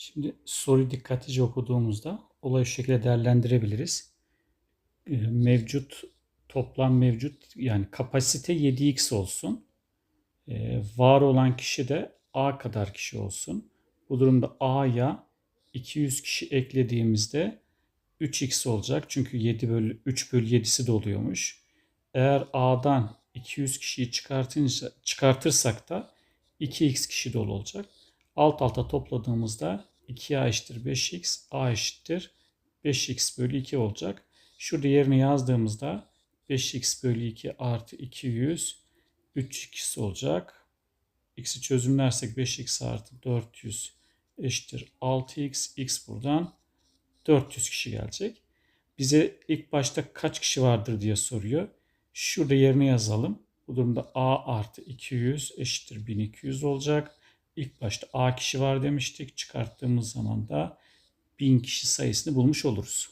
Şimdi soruyu dikkatlice okuduğumuzda olayı şu şekilde değerlendirebiliriz. Ee, Mevcut toplam mevcut yani kapasite 7x olsun. Ee, Var olan kişi de a kadar kişi olsun. Bu durumda a'ya 200 kişi eklediğimizde 3x olacak. Çünkü 7 bölü 3 bölü 7'si de oluyormuş. Eğer a'dan 200 kişiyi çıkartınca, çıkartırsak da 2x kişi dolu olacak. Alt alta topladığımızda 2a eşittir 5x, a eşittir 5x bölü 2 olacak. Şurada yerine yazdığımızda 5x bölü 2 artı 200 3x olacak. x'i çözümlersek 5x artı 400 eşittir 6x. x buradan 400 kişi gelecek. Bize ilk başta kaç kişi vardır diye soruyor. Şurada yerine yazalım. Bu durumda a artı 200 eşittir 1200 olacak. İlk başta a kişi var demiştik. Çıkarttığımız zaman da 1000 kişi sayısını bulmuş oluruz.